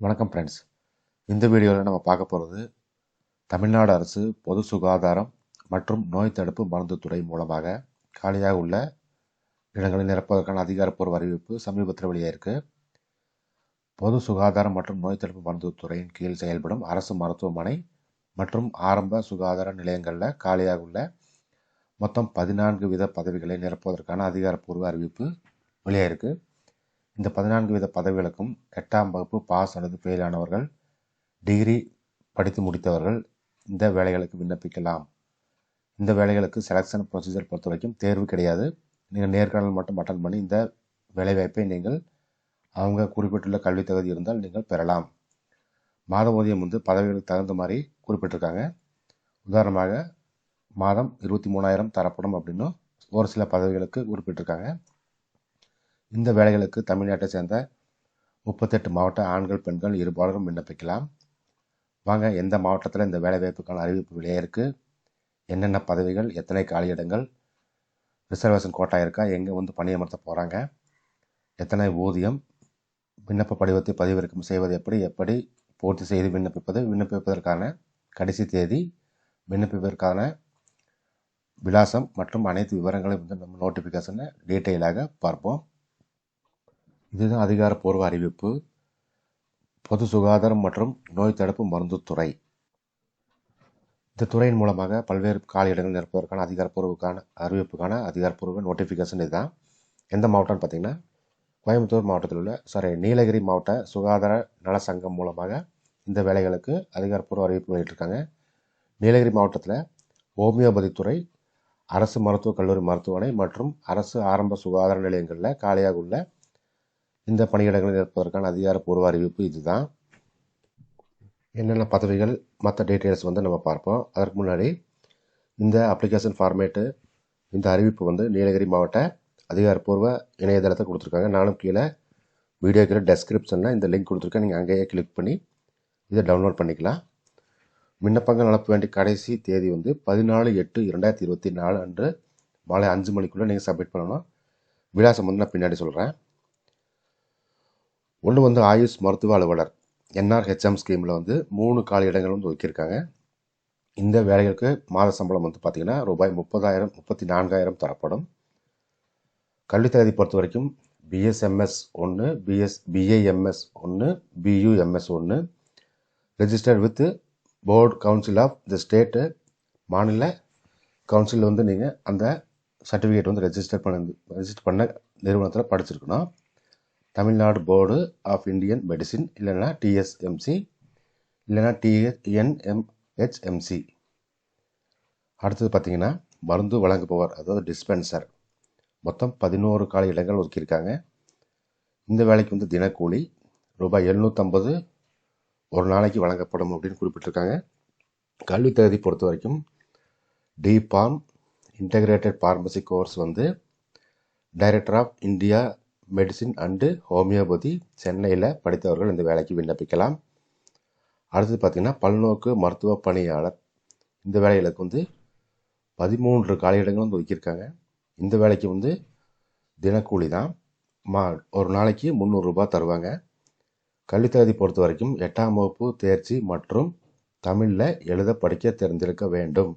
வணக்கம் ஃப்ரெண்ட்ஸ் இந்த வீடியோவில் நம்ம பார்க்க போகிறது தமிழ்நாடு அரசு பொது சுகாதாரம் மற்றும் நோய் தடுப்பு மருந்து துறை மூலமாக காலியாக உள்ள இடங்களை நிரப்புவதற்கான அதிகாரப்பூர்வ அறிவிப்பு சமீபத்தில் வெளியாயிருக்கு பொது சுகாதாரம் மற்றும் நோய் தடுப்பு மருந்து துறையின் கீழ் செயல்படும் அரசு மருத்துவமனை மற்றும் ஆரம்ப சுகாதார நிலையங்களில் காலியாக உள்ள மொத்தம் பதினான்கு வித பதவிகளை நிரப்புவதற்கான அதிகாரப்பூர்வ அறிவிப்பு வெளியாயிருக்கு இந்த பதினான்கு வித பதவிகளுக்கும் எட்டாம் வகுப்பு பாஸ் அல்லது ஃபெயில் ஆனவர்கள் டிகிரி படித்து முடித்தவர்கள் இந்த வேலைகளுக்கு விண்ணப்பிக்கலாம். இந்த வேலைகளுக்கு செலெக்ஷன் ப்ரொசீஜர் பொறுத்த வரைக்கும் தேர்வு கிடையாது. நீங்கள் நேர்காணல் மட்டும் அட்டன் பண்ணி இந்த வேலைவாய்ப்பை நீங்கள் அவங்க குறிப்பிட்டுள்ள கல்வி தகுதி இருந்தால் நீங்கள் பெறலாம். மாத ஊதியம் வந்து பதவிகளுக்கு தகுந்த மாதிரி குறிப்பிட்டிருக்காங்க. உதாரணமாக மாதம் இருபத்தி மூணாயிரம் தரப்படும் அப்படின்னு ஒரு சில பதவிகளுக்கு குறிப்பிட்டிருக்காங்க. இந்த வேலைகளுக்கு தமிழ்நாட்டை சேர்ந்த முப்பத்தெட்டு மாவட்ட ஆண்கள் பெண்கள் இருபாலரும் விண்ணப்பிக்கலாம். வாங்க எந்த மாவட்டத்தில் இந்த வேலைவாய்ப்புக்கான அறிவிப்பு வெளியாயிருக்கு என்னென்ன பதவிகள்? எத்தனை காலியிடங்கள்? ரிசர்வேஷன் கோட்டா இருக்கா? எங்கே வந்து பணியமர்த்த போகிறாங்க எத்தனை ஊதியம்? விண்ணப்ப படிவத்தை பதிவிறக்கம் செய்வது எப்படி? எப்படி பூர்த்தி செய்து விண்ணப்பிப்பது? விண்ணப்பிப்பதற்கான கடைசி தேதி விண்ணப்பிப்பதற்கான விலாசம் மற்றும் அனைத்து விவரங்களையும் வந்து நம்ம நோட்டிஃபிகேஷனை டீட்டெயிலாக பார்ப்போம். இதுதான் அதிகாரப்பூர்வ அறிவிப்பு. பொது சுகாதாரம் மற்றும் நோய் தடுப்பு மருந்துத்துறை. இந்த துறையின் மூலமாக பல்வேறு காலியிடங்கள் நிரப்புவதற்கான அதிகாரப்பூர்வக்கான அறிவிப்புக்கான அதிகாரப்பூர்வ நோட்டிஃபிகேஷன் இதுதான். எந்த மாவட்டம்னு பார்த்தீங்கன்னா கோயம்புத்தூர் மாவட்டத்தில் உள்ள சாரி நீலகிரி மாவட்ட சுகாதார நல சங்கம் மூலமாக இந்த வேலைகளுக்கு அதிகாரப்பூர்வ அறிவிப்பு வெளியிட்டிருக்காங்க. நீலகிரி மாவட்டத்தில் ஹோமியோபதி துறை அரசு மருத்துவக் கல்லூரி மருத்துவமனை மற்றும் அரசு ஆரம்ப சுகாதார நிலையங்களில் காலியாக உள்ள இந்த பணியிடங்களை நிரப்புவதற்கான அதிகாரப்பூர்வ அறிவிப்பு இதுதான். என்னென்ன பதவிகள் மற்ற டீட்டெயில்ஸ் வந்து நம்ம பார்ப்போம். அதற்கு முன்னாடி இந்த அப்ளிகேஷன் ஃபார்மேட்டு இந்த அறிவிப்பு வந்து நீலகிரி மாவட்ட அதிகாரப்பூர்வ இணையதளத்தை கொடுத்துருக்காங்க. நானும் கீழே வீடியோ கீழே டெஸ்கிரிப்ஷனில் இந்த லிங்க் கொடுத்துருக்கேன். நீங்கள் அங்கேயே கிளிக் பண்ணி இதை டவுன்லோட் பண்ணிக்கலாம். விண்ணப்பங்கள் அனுப்ப வேண்டிய கடைசி தேதி வந்து பதினாலு எட்டு இரண்டாயிரத்தி இருபத்தி நாலு அன்று மாலை அஞ்சு மணிக்குள்ளே நீங்கள் சப்மிட் பண்ணணும். விலாசம் வந்து நான் பின்னாடி சொல்கிறேன் ஒன்று வந்து ஆயுஷ் மருத்துவ அலுவலர் என்ஆர்ஹெச்எம் ஸ்கீமில் வந்து மூணு காலி இடங்கள் வந்து ஒதுக்கியிருக்காங்க. இந்த வேலைகளுக்கு மாத சம்பளம் வந்து பார்த்திங்கன்னா ரூபாய் முப்பதாயிரம் முப்பத்தி நான்காயிரம் தரப்படும். கல்வித் தகுதி பொறுத்த வரைக்கும் பிஎஸ்எம்எஸ் ஒன்று பிஎஸ் பிஏஎம்எஸ் ஒன்று பியூஎம்எஸ் ஒன்று registered with board council of the state மாநில கவுன்சில் வந்து நீங்கள் அந்த சர்டிஃபிகேட் வந்து ரெஜிஸ்டர் பண்ண ரெஜிஸ்டர் பண்ண நிறுவனத்தில் படிச்சிருக்கணும். Tamil Nadu board of Indian medicine இல்லைன்னா டிஎஸ்எம்சி இல்லைன்னா டிஎன்எம்ஹெச்எம்சி அடுத்தது பார்த்தீங்கன்னா மருந்து வழங்குபவர் அதாவது டிஸ்பென்சர் மொத்தம் பதினோரு கால இடங்கள் ஒதுக்கியிருக்காங்க. இந்த வேலைக்கு வந்து தினக்கூலி ரூபாய் எழுநூற்றம்பது ஒரு நாளைக்கு வழங்கப்படும் அப்படின்னு குறிப்பிட்டிருக்காங்க. கல்வி தகுதி பொறுத்த வரைக்கும் D Pharm integrated pharmacy course வந்து director of India medicine and homeopathy சென்னையில் படித்தவர்கள் இந்த வேலைக்கு விண்ணப்பிக்கலாம். அடுத்தது பார்த்திங்கன்னா பல்நோக்கு மருத்துவ பணியாளர். இந்த வேலைகளுக்கு வந்து பதிமூன்று காலியிடங்கள் வந்து ஒதுக்கியிருக்காங்க. இந்த வேலைக்கு வந்து தினக்கூலி தான். மா ஒரு நாளைக்கு முந்நூறுரூபா தருவாங்க. கல்வித்தகுதி பொறுத்த வரைக்கும் எட்டாம் வகுப்பு தேர்ச்சி மற்றும் தமிழில் எழுத படிக்க தெரிஞ்சிருக்க வேண்டும்.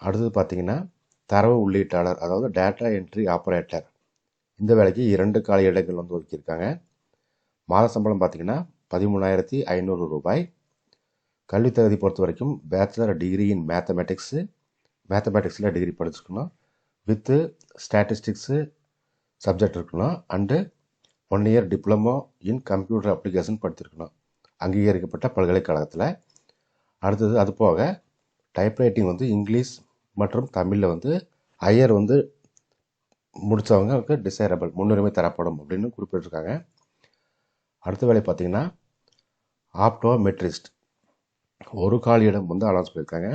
அடுத்தது பார்த்திங்கன்னா தரவு உள்ளீட்டாளர் அதாவது டேட்டா என்ட்ரி ஆப்ரேட்டர் இந்த வேலைக்கு இரண்டு கால இடங்கள் வந்து ஒதுக்கியிருக்காங்க. மாத சம்பளம் பார்த்திங்கன்னா பதிமூணாயிரத்தி ஐநூறு ரூபாய். கல்வி தகுதி பொறுத்த வரைக்கும் பேச்சுலர் டிகிரி இன் மேத்தமெட்டிக்ஸு மேத்தமெட்டிக்ஸில் டிகிரி படிச்சிருக்கணும். வித்து ஸ்டாட்டிஸ்டிக்ஸு சப்ஜெக்ட் இருக்கணும். And one year diploma in computer application படித்திருக்கணும் அங்கீகரிக்கப்பட்ட பல்கலைக்கழகத்தில். அடுத்தது அது போக டைப்ரைட்டிங் வந்து இங்கிலீஷ் மற்றும் தமிழில் வந்து ஹையர் வந்து முடித்தவங்களுக்கு டிசைரபிள் முன்னுரிமை தரப்படும் அப்படின்னு குறிப்பிட்டிருக்காங்க. அடுத்த வேலை பார்த்தீங்கன்னா ஆப்டோமெட்ரிஸ்ட் ஒரு காலியிடம் இடம் வந்து அனௌன்ஸ் பண்ணியிருக்காங்க.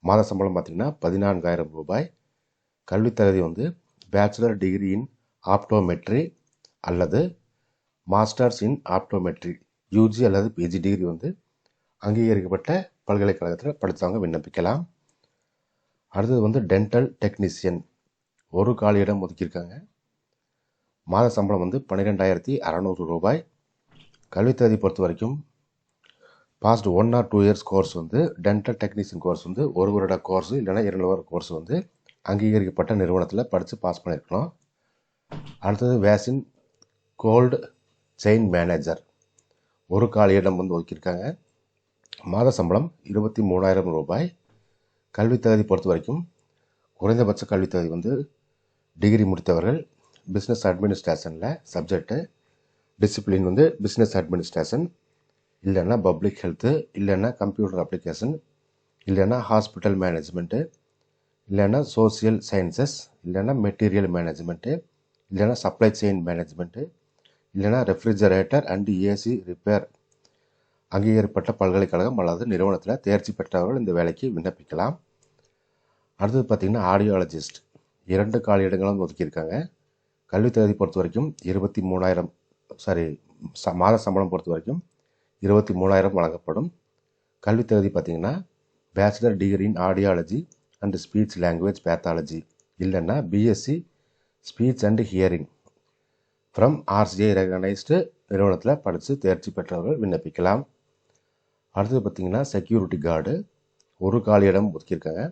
மாத சம்பளம் பார்த்திங்கன்னா பதினான்காயிரம் ரூபாய். கல்வித்தகுதி வந்து பேச்சுலர் டிகிரி இன் ஆப்டோமெட்ரி அல்லது மாஸ்டர்ஸ் இன் ஆப்டோமெட்ரி யூஜி அல்லது பிஜி டிகிரி வந்து அங்கீகரிக்கப்பட்ட பல்கலைக்கழகத்தில் படித்தவங்க விண்ணப்பிக்கலாம். அடுத்தது வந்து டென்டல் டெக்னீஷியன் ஒரு காலி இடம் ஒதுக்கியிருக்காங்க. மாத சம்பளம் வந்து பன்னிரெண்டாயிரத்தி அறநூறு ரூபாய். கல்வித்தகுதி பொறுத்த வரைக்கும் passed one or two years course வந்து டென்டல் டெக்னீஷியன் கோர்ஸ் வந்து ஒரு வருட கோர்ஸ் இல்லைனா இரண்டு வருட கோர்ஸ் வந்து அங்கீகரிக்கப்பட்ட நிறுவனத்தில் படித்து பாஸ் பண்ணியிருக்கணும். அடுத்தது வேசின் கோல்டு செயின் மேனேஜர் ஒரு காலியிடம் வந்து ஒதுக்கியிருக்காங்க. மாத சம்பளம் இருபத்தி மூணாயிரம் ரூபாய். கல்வித்தகுதி பொறுத்த வரைக்கும் குறைந்தபட்ச கல்வித்தகுதி வந்து டிகிரி முடித்தவர்கள் பிஸ்னஸ் அட்மினிஸ்ட்ரேஷனில் சப்ஜெக்ட்டு டிசிப்ளின் வந்து பிஸ்னஸ் அட்மினிஸ்ட்ரேஷன் இல்லைன்னா பப்ளிக் ஹெல்த்து இல்லைன்னா கம்ப்யூட்டர் அப்ளிகேஷன் இல்லைன்னா ஹாஸ்பிட்டல் மேனேஜ்மெண்ட்டு இல்லைன்னா சோசியல் சயின்சஸ் இல்லைன்னா மெட்டீரியல் மேனேஜ்மெண்ட்டு இல்லைன்னா சப்ளை செயின் மேனேஜ்மெண்ட்டு இல்லைன்னா ரெஃப்ரிஜரேட்டர் அண்டு ஏசி ரிப்பேர் அங்கீகரிக்கப்பட்ட பல்கலைக்கழகம் அல்லது நிறுவனத்தில் தேர்ச்சி பெற்றவர்கள் இந்த வேலைக்கு விண்ணப்பிக்கலாம். அடுத்தது பார்த்திங்கன்னா ஆடியாலஜிஸ்ட் இரண்டு காலி இடங்களும் ஒதுக்கியிருக்காங்க. கல்வி தகுதி பொறுத்த வரைக்கும் இருபத்தி மூணாயிரம் சாரி ச மாத சம்பளம் பொறுத்த வரைக்கும் இருபத்தி மூணாயிரம் வழங்கப்படும். கல்வி தகுதி பார்த்திங்கன்னா bachelor degree in audiology and speech language pathology இல்லைன்னா BSc speech and hearing from RCI recognised நிறுவனத்தில் படித்து தேர்ச்சி பெற்றவர்கள் விண்ணப்பிக்கலாம். அடுத்தது பார்த்திங்கன்னா செக்யூரிட்டி கார்டு ஒரு காலி இடம் ஒதுக்கியிருக்காங்க.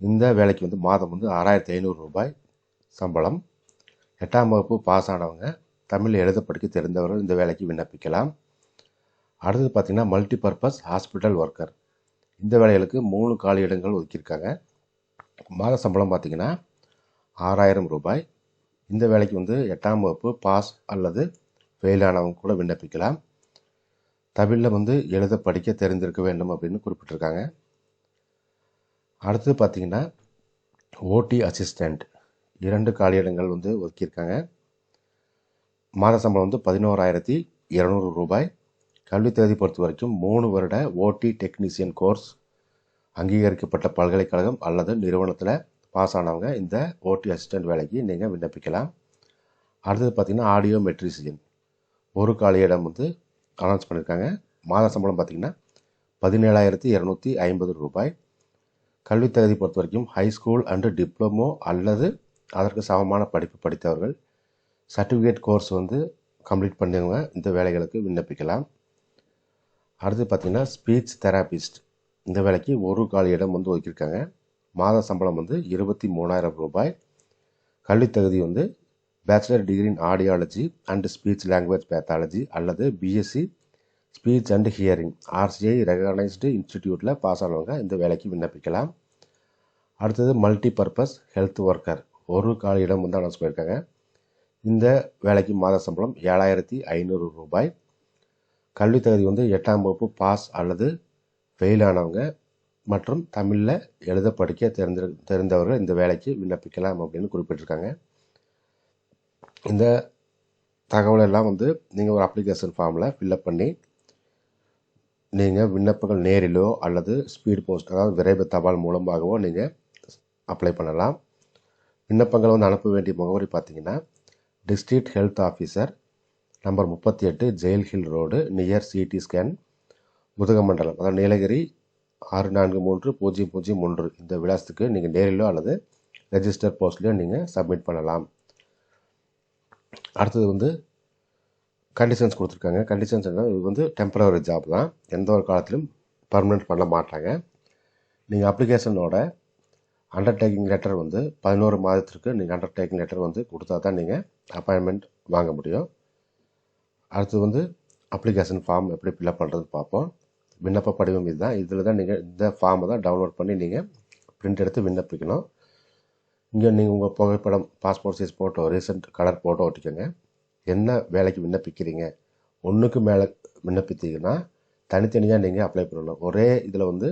இந்த வேலைக்கு வந்து மாதம் வந்து ஆறாயிரத்தி ஐநூறு ரூபாய் சம்பளம். எட்டாம் வகுப்பு பாஸ் ஆனவங்க தமிழ் எழுத படிக்க தெரிந்தவர்கள் இந்த வேலைக்கு விண்ணப்பிக்கலாம். அடுத்தது பார்த்திங்கன்னா மல்டி பர்பஸ் ஹாஸ்பிட்டல் ஒர்க்கர் இந்த வேலைகளுக்கு மூணு காலி இடங்கள் ஒதுக்கியிருக்காங்க. மாத சம்பளம் பார்த்திங்கன்னா ஆறாயிரம் ரூபாய். இந்த வேலைக்கு வந்து எட்டாம் வகுப்பு பாஸ் அல்லது ஃபெயில் ஆனவங்க கூட விண்ணப்பிக்கலாம். தமிழில் வந்து எழுத படிக்க தெரிந்திருக்க வேண்டும் அப்படின்னு குறிப்பிட்டிருக்காங்க. அடுத்தது பார்த்திங்கன்னா ஓடி அசிஸ்டண்ட் இரண்டு காலியிடங்கள் வந்து ஒதுக்கியிருக்காங்க. மாத சம்பளம் வந்து பதினோராயிரத்தி இரநூறு ரூபாய். கல்வி தகுதி பொறுத்த வரைக்கும் மூணு வருட ஓடி டெக்னீசியன் கோர்ஸ் அங்கீகரிக்கப்பட்ட பல்கலைக்கழகம் அல்லது நிறுவனத்தில் பாஸ் ஆனவங்க இந்த ஓடி அசிஸ்டண்ட் வேலைக்கு நீங்கள் விண்ணப்பிக்கலாம். அடுத்தது பார்த்திங்கன்னா ஆடியோ மெட்ரிசியன் ஒரு காலியிடம் வந்து அனௌன்ஸ் பண்ணியிருக்காங்க மாத சம்பளம் பார்த்திங்கன்னா பதினேழாயிரத்தி இரநூத்தி ஐம்பது ரூபாய். கல்வி தகுதி பொறுத்த வரைக்கும் ஹை ஸ்கூல் அண்டு டிப்ளமோ அல்லது அதற்கு சமமான படிப்பு படித்தவர்கள் சர்டிஃபிகேட் கோர்ஸ் வந்து கம்ப்ளீட் பண்ணவங்க இந்த வேலைகளுக்கு விண்ணப்பிக்கலாம். அடுத்து பார்த்திங்கன்னா ஸ்பீச் தெராபிஸ்ட் இந்த வேலைக்கு ஒரு கால் இடம் வந்து ஒதுக்கியிருக்காங்க. மாத சம்பளம் வந்து இருபத்தி மூணாயிரம் ரூபாய். கல்வி தகுதி வந்து bachelor degree in audiology and speech language pathology அல்லது BSc speech and hearing RCI recognised இன்ஸ்டிடியூட்டில் pass ஆனவங்க இந்த வேலைக்கு விண்ணப்பிக்கலாம். அடுத்தது மல்டி பர்பஸ் ஹெல்த் ஒர்க்கர் ஒரு கால இடம் வந்து அனௌன்ஸ் பண்ணியிருக்காங்க இந்த வேலைக்கு மாத சம்பளம் ஏழாயிரத்தி ஐநூறு ரூபாய். கல்வி தகுதி வந்து எட்டாம் வகுப்பு பாஸ் அல்லது ஃபெயில் ஆனவங்க மற்றும் தமிழில் எழுத படிக்க தெரிந்த தெரிந்தவர்கள் இந்த வேலைக்கு விண்ணப்பிக்கலாம் அப்படின்னு குறிப்பிட்டிருக்காங்க. இந்த தகவலெல்லாம் வந்து நீங்கள் ஒரு அப்ளிகேஷன் ஃபார்மில் ஃபில்அப் பண்ணி நீங்கள் விண்ணப்பங்கள் நேரிலோ அல்லது ஸ்பீட் போஸ்ட் அதாவது விரைவு தபால் மூலமாகவோ நீங்கள் அப்ளை பண்ணலாம். விண்ணப்பங்களை வந்து அனுப்ப வேண்டிய முகவரி பார்த்தீங்கன்னா டிஸ்ட்ரிக்ட் ஹெல்த் ஆஃபீஸர் நம்பர் முப்பத்தி எட்டு jail hill road near CT scan Udhagamandalam அதாவது நீலகிரி ஆறு நான்கு மூன்று பூஜ்ஜியம் பூஜ்ஜியம் மூன்று இந்த விலாசத்துக்கு நீங்கள் நேரிலோ அல்லது ரெஜிஸ்டர் போஸ்ட்லேயோ நீங்கள் சப்மிட் பண்ணலாம். அடுத்தது வந்து கண்டிஷன்ஸ் கொடுத்துருக்காங்க. கண்டிஷன்ஸ் என்ன இது வந்து டெம்பரவரி ஜாப் தான். எந்த ஒரு காலத்திலும் பர்மனெண்ட் பண்ண மாட்டாங்க. நீங்கள் அப்ளிகேஷனோட அண்டர்டேக்கிங் லெட்டர் வந்து பதினோரு மாதத்திற்கு நீங்கள் அண்டர்டேக்கிங் லெட்டர் வந்து கொடுத்தா தான் நீங்கள் அப்பாயின்மெண்ட் வாங்க முடியும். அடுத்தது வந்து அப்ளிகேஷன் ஃபார்ம் எப்படி ஃபில்அப் பண்ணுறதுன்னு பார்ப்போம். விண்ணப்ப படிவம் இதுதான். இதில் தான் நீங்கள் இந்த ஃபார்மை தான் டவுன்லோட் பண்ணி நீங்கள் பிரிண்ட் எடுத்து விண்ணப்பிக்கணும். இங்கே நீங்கள் உங்கள் புகைப்படம் passport size photo recent colour photo ஒட்டிக்கோங்க. என்ன வேலைக்கு விண்ணப்பிக்கிறீங்க? ஒன்றுக்கு மேலே விண்ணப்பித்தீங்கன்னா தனித்தனியாக நீங்கள் அப்ளை பண்ணணும். ஒரே இதில் வந்து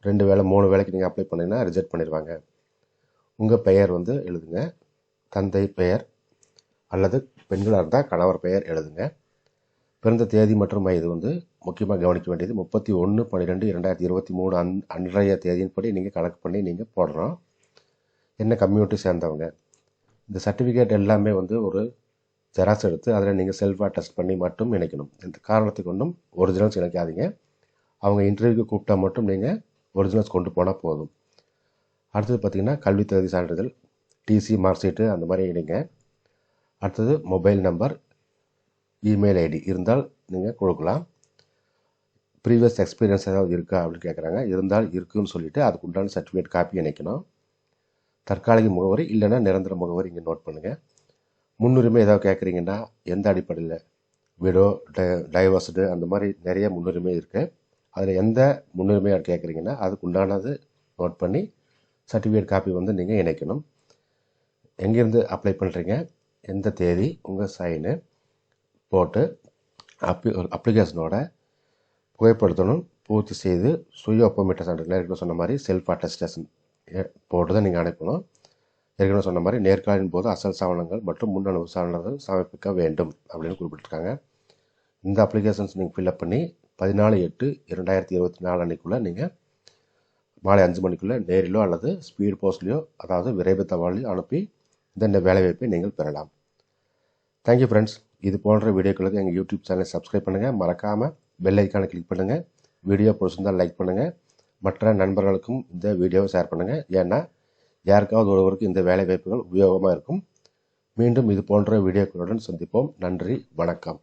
ரெண்டு வேலை மூணு வேலைக்கு நீங்கள் அப்ளை பண்ணிங்கன்னா ரிஜெக்ட் பண்ணிடுவாங்க. உங்கள் பெயர் வந்து எழுதுங்க. தந்தை பெயர் அல்லது பெண்களாக இருந்தால் கணவர் பெயர் எழுதுங்க. பிறந்த தேதி மற்றும் வயது வந்து முக்கியமாக கவனிக்க வேண்டியது முப்பத்தி ஒன்று பன்னிரெண்டு இரண்டாயிரத்தி இருபத்தி மூணு அன் அன்றைய தேதியின்படி நீங்கள் கணக்கு பண்ணி நீங்கள் போடுறோம். என்ன கம்யூனிட்டி சேர்ந்தவங்க? இந்த சர்டிஃபிகேட் எல்லாமே வந்து ஒரு ஜெராக்ஸ் எடுத்து அதில் நீங்கள் செல்ஃபாக டெஸ்ட் பண்ணி மட்டும் இணைக்கணும். இந்த காரணத்துக்கு ஒன்றும் ஒரிஜினல்ஸ் இணைக்காதீங்க. அவங்க இன்டர்வியூக்கு கூப்பிட்டா மட்டும் நீங்கள் ஒரிஜினல்ஸ் கொண்டு போனால் போதும். அடுத்தது பார்த்திங்கன்னா கல்வி தகுதி சான்றிதழ் டிசி மார்க் ஷீட்டு அந்த மாதிரி இணைங்க. அடுத்தது மொபைல் நம்பர் இமெயில் ஐடி இருந்தால் நீங்கள் கொடுக்கலாம். ப்ரீவியஸ் எக்ஸ்பீரியன்ஸ் ஏதாவது இருக்கா அப்படின்னு கேட்குறாங்க இருந்தால் இருக்குன்னு சொல்லிவிட்டு அதுக்கு உண்டான சர்டிஃபிகேட் காப்பி இணைக்கணும். தற்காலிக முகவரி இல்லைன்னா நிரந்தர முகவரி இங்கே நோட் பண்ணுங்கள் முன்னுரிமை ஏதாவது கேட்குறீங்கன்னா எந்த அடிப்படையில்? விடோ ட டைவர்ஸ்டு அந்த மாதிரி நிறைய முன்னுரிமை இருக்குது அதில் எந்த முன்னுரிமையாக கேட்குறீங்கன்னா அதுக்கு உண்டானது நோட் பண்ணி சர்டிஃபிகேட் காப்பி வந்து நீங்கள் இணைக்கணும். எங்கேருந்து அப்ளை பண்ணுறீங்க எந்த தேதி? உங்கள் சைனு போட்டு அப்ளி அப்ளிகேஷனோட புகைப்படுத்தணும். பூர்த்தி செய்து சுய ஒப்பமிட்ட சான்றிதழ் ஏற்கனவே சொன்ன மாதிரி செல்ஃப் அட்டஸ்டேஷன் போட்டு தான் நீங்கள் அனுப்பணும். ஏற்கனவே சொன்ன மாதிரி நேர்காணலின் போது அசல் சாவணங்கள் மற்றும் முன்னணு சாவணங்கள் சமர்ப்பிக்க வேண்டும் அப்படின்னு குறிப்பிட்டிருக்காங்க. இந்த அப்ளிகேஷன்ஸ் நீங்கள் ஃபில்அப் பண்ணி பதினாலு எட்டு இரண்டாயிரத்தி இருபத்தி நாலு அன்றைக்குள்ளே நீங்கள் மாலை அஞ்சு மணிக்குள்ளே நேரிலோ அல்லது ஸ்பீட் போஸ்ட்லேயோ அதாவது விரைவு தபாலிலோ அனுப்பி இந்த வேலைவாய்ப்பை நீங்கள் பெறலாம். தேங்க்யூ ஃப்ரெண்ட்ஸ் இது போன்ற வீடியோக்களுக்கு எங்கள் யூடியூப் சேனலை சப்ஸ்கிரைப் பண்ணுங்கள் மறக்காமல் பெல் ஐக்கானை கிளிக் பண்ணுங்கள் வீடியோ பிடிச்சிருந்தால் லைக் பண்ணுங்கள் மற்ற நண்பர்களுக்கும் இந்த வீடியோவை ஷேர் பண்ணுங்கள் ஏன்னா யாருக்காவது ஒருவருக்கு இந்த வேலை வாய்ப்புகள் உபயோகமாக இருக்கும். மீண்டும் இது போன்ற வீடியோக்களுடன் சந்திப்போம். நன்றி வணக்கம்.